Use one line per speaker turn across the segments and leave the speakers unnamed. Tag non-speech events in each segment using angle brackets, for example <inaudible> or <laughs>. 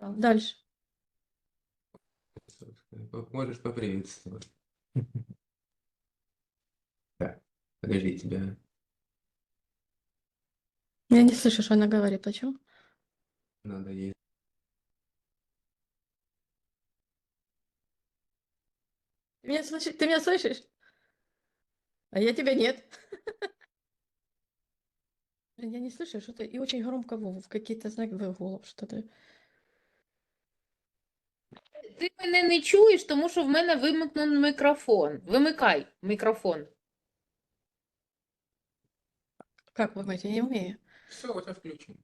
Дальше.
Можешь поприветствовать. Так, подожди тебя.
Я не слышу, что она говорит. Почему?
Надо ей.
Ты меня слышишь? Ты меня слышишь? А я тебя нет. Блин, <laughs> Я не слышу что-то. И очень громко в какие-то знаки в голос что-то.
Ти мене не чуєш, тому що в мене вимкнений мікрофон. Вимикай мікрофон.
Как вы я не умею.
Все, тебя включено.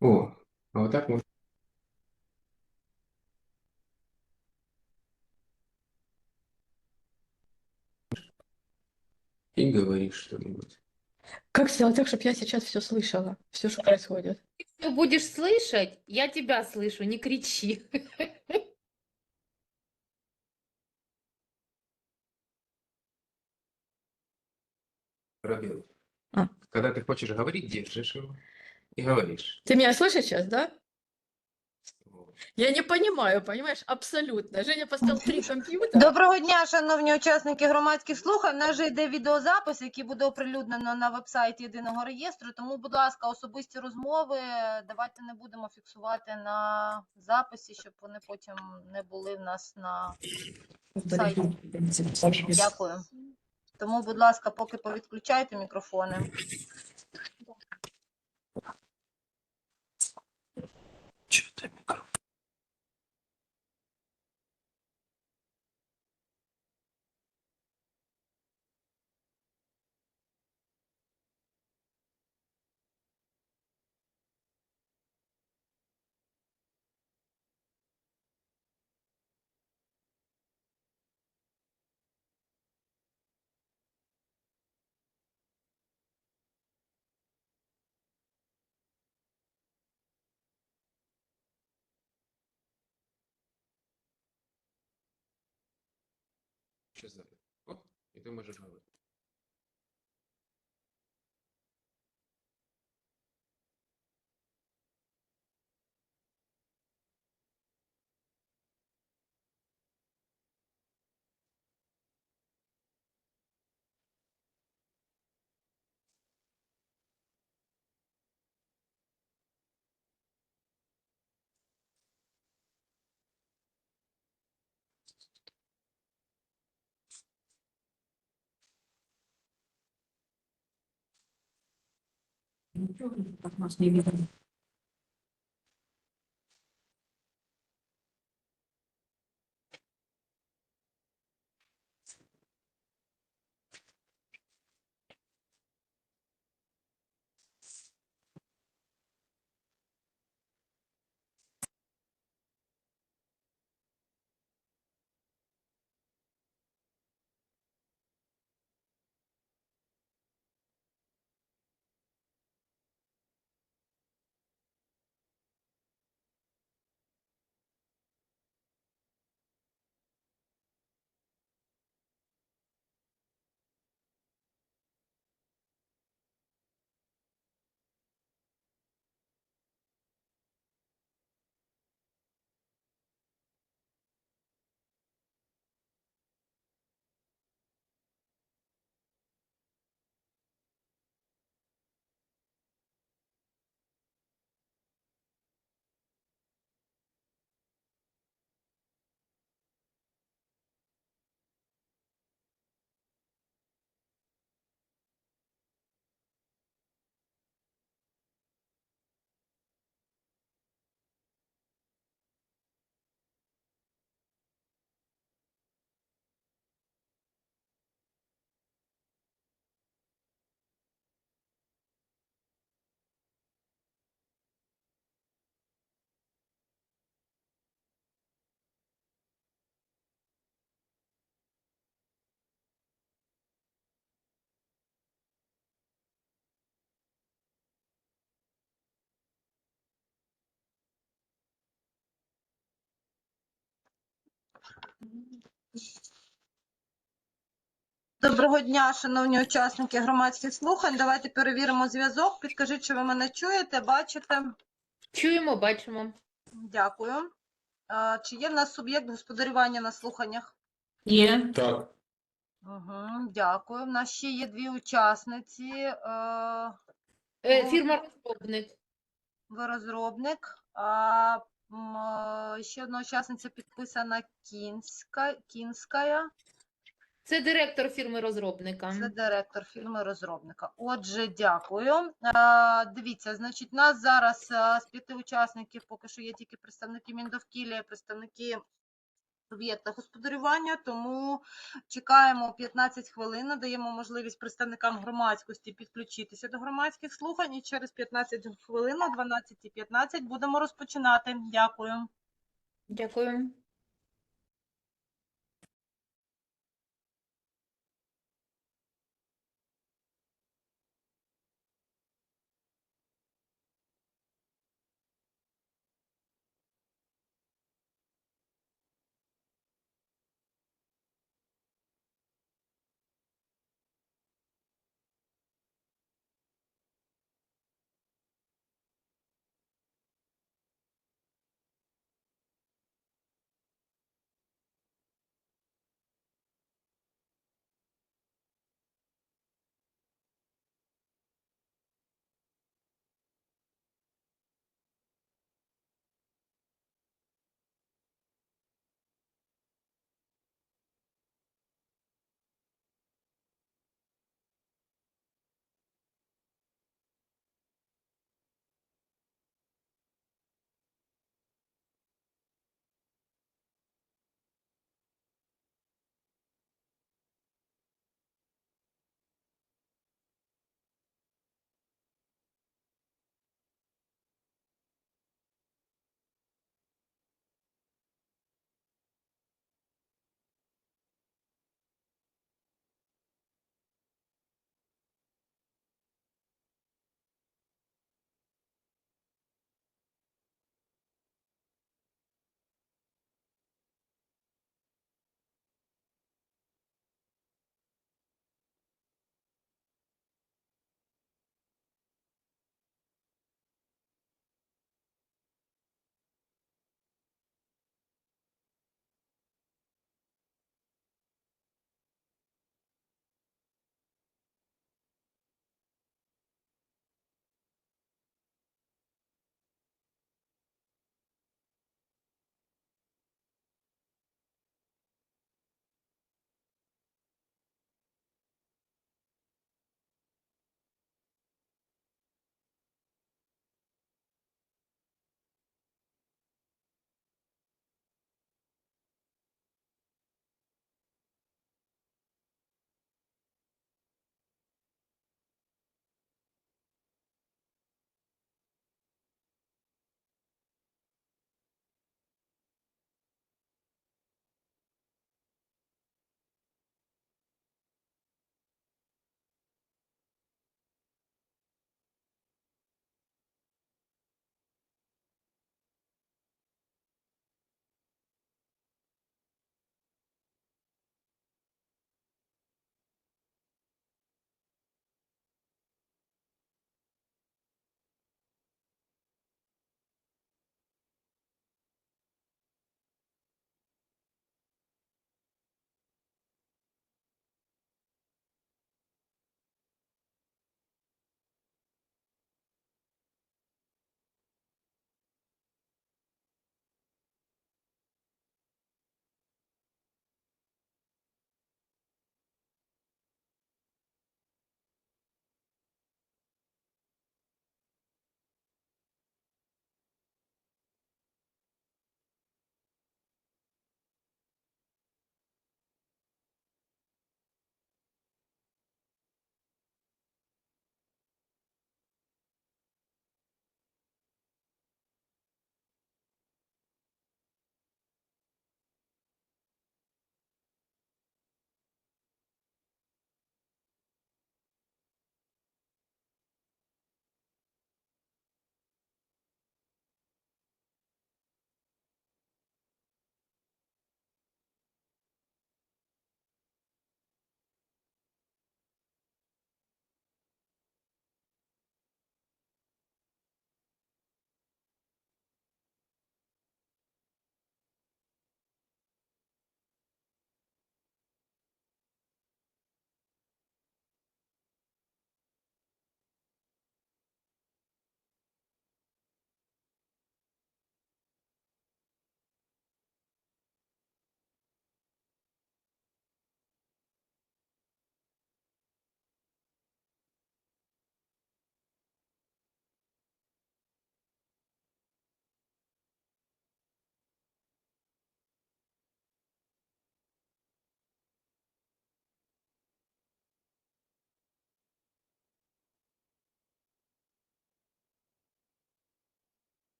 О, а вот так можно. Говоришь что-нибудь.
Как сделать так, чтобы я сейчас все слышала? Все, что происходит.
Ты будешь слышать, я тебя слышу, не кричи.
Пробел.
А.
Когда ты хочешь говорить, держишь его и говоришь.
Ты меня слышишь сейчас, да? Я не понимаю, понимаешь, абсолютно. Женя поставил три компьютера.
Доброго дня, шановні учасники громадських слухань. У нас же йде відеозапис, який буде оприлюднено на веб-сайті єдиного реєстру. Тому, будь ласка, особисті розмови давайте не будемо фіксувати на записі, щоб вони потім не були в нас на сайті. Дякую. Тому, будь ласка, поки повідключайте мікрофони.
Сейчас щезає. Оп, і ти можеш говорити. Нічого не так нас не відомо.
Доброго дня, шановні учасники громадських слухань. Давайте перевіримо зв'язок. Підкажіть, чи ви мене чуєте, бачите.
Чуємо, бачимо.
Дякую. А, Чи є в нас суб'єкт господарювання на слуханнях?
Є.
Так,
Угу, дякую. В нас ще є дві учасниці. Е,
Е, Фірма розробник.
Ви розробник. А, е, ще одна учасниця підписана Кінська, Кінська.
Це директор фірми розробника.
Це директор фірми розробника. Отже, дякую. Дивіться, значить, нас зараз з п'яти учасників поки що є тільки представники Міндовкілля, представники суб'єкта господарювання, тому чекаємо 15 хвилин, надаємо можливість представникам громадськості підключитися до громадських слухань і через 15 хвилин о 12.15 будемо розпочинати. Дякую.
Дякую.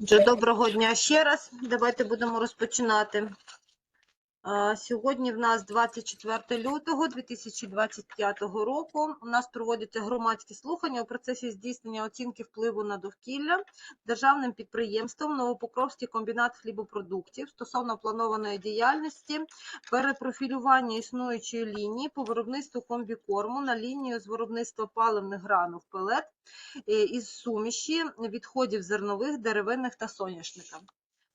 Доброго дня ще раз. Давайте будемо розпочинати. Сьогодні в нас 24 лютого 2025 року. У нас проводяться громадські слухання у процесі здійснення оцінки впливу на довкілля державним підприємством Новопокровський комбінат хлібопродуктів стосовно планованої діяльності перепрофілювання існуючої лінії по виробництву комбікорму на лінію з виробництва паливних гранул пелет е, із суміші відходів зернових, деревинних та соняшника.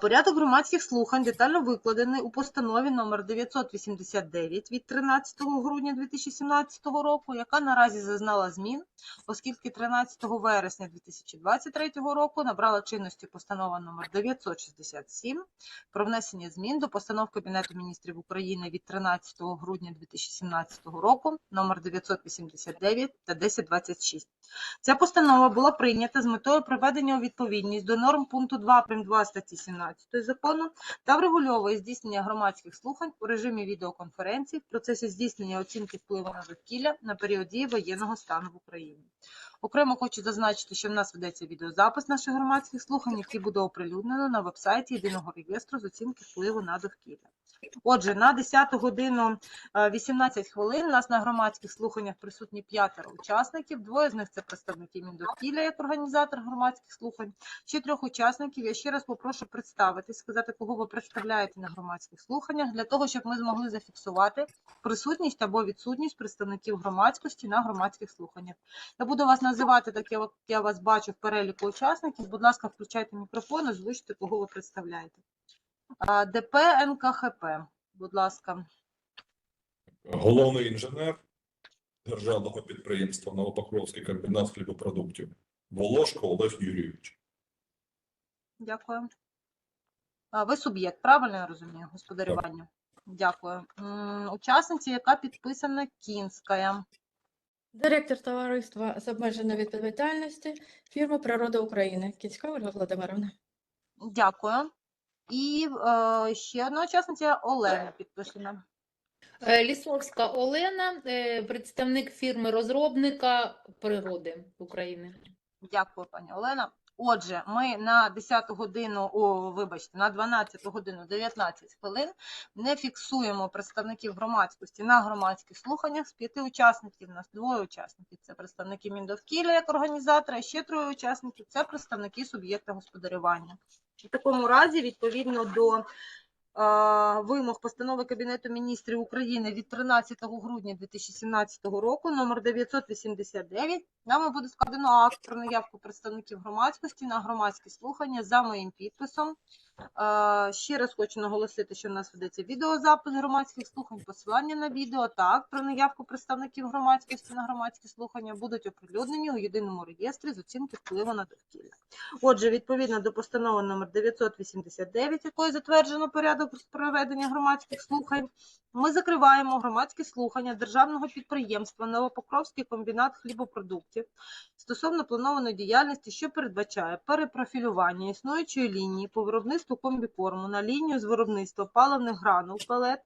Порядок громадських слухань детально викладений у постанові номер 989 від 13 грудня 2017 року, яка наразі зазнала змін, оскільки 13 вересня 2023 року набрала чинності постанова номер 967 про внесення змін до постанов Кабінету міністрів України від 13 грудня 2017 року номер 989 та 1026. Ця постанова була прийнята з метою приведення у відповідність до норм пункту 2 прим. 2 статті 17 закону та врегульовує здійснення громадських слухань у режимі відеоконференції в процесі здійснення оцінки впливу на довкілля на період дії воєнного стану в Україні. Окремо хочу зазначити, що в нас ведеться відеозапис наших громадських слухань, який буде оприлюднено на вебсайті єдиного реєстру з оцінки впливу на довкілля. Отже, на 10 годину е, 18 хвилин у нас на громадських слуханнях присутні п'ятеро учасників. Двоє з них це представники Міндовкілля як організатор громадських слухань. Ще трьох учасників я ще раз попрошу представитись, сказати, кого ви представляєте на громадських слуханнях, для того, щоб ми змогли зафіксувати присутність або відсутність представників громадськості на громадських слуханнях. Я буду вас називати так, як я вас бачу в переліку учасників. Будь ласка, включайте мікрофон, озвучте, кого ви представляєте. ДП НКХП, будь ласка.
Головний інженер державного підприємства Новопокровський комбінат хлібопродуктів Волошко Олег Юрійович.
Дякую. А, Ви суб'єкт, правильно я розумію, господарювання? Дякую. М, Учасниця, яка підписана Кінська.
Директор товариства з обмеженої відповідальності фірми Природа України. Кіцька Ольга Володимировна.
Дякую. І е, ще одна учасниця Олена підписана.
Е, Лісовська Олена, е, представник фірми розробника природи України.
Дякую, пані Олена. Отже, ми на 10 годину, о, вибачте, на 12 годину 19 хвилин не фіксуємо представників громадськості на громадських слуханнях. З п'яти учасників у нас двоє учасників. Це представники Міндовкілля як організатора, ще троє учасників це представники суб'єкта господарювання. У такому разі, відповідно до вимог постанови Кабінету міністрів України від 13 грудня 2017 року, номер 989, нами буде складено акт про наявку представників громадськості на громадські слухання за моїм підписом. Ще раз хочу наголосити, що в нас ведеться відеозапис громадських слухань, посилання на відео та акт про наявку представників громадськості на громадські слухання будуть оприлюднені у єдиному реєстрі з оцінки впливу на довкілля. Отже, відповідно до постанови номер 989, якою затверджено порядок проведення громадських слухань. Ми закриваємо громадські слухання державного підприємства Новопокровський комбінат хлібопродуктів стосовно планованої діяльності, що передбачає перепрофілювання існуючої лінії по виробництву комбікорму на лінію з виробництва паливних гранул пелет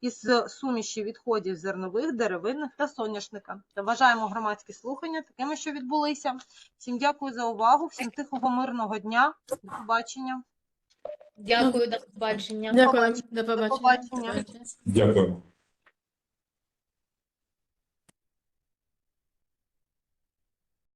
із суміші відходів зернових, деревинних та соняшника. Та вважаємо громадські слухання такими, що відбулися. Всім дякую за увагу, всім тихого мирного дня. До побачення.
Дякую, до побачення.
Дякую. До побачення.
побачення.
До побачення.
Дякую.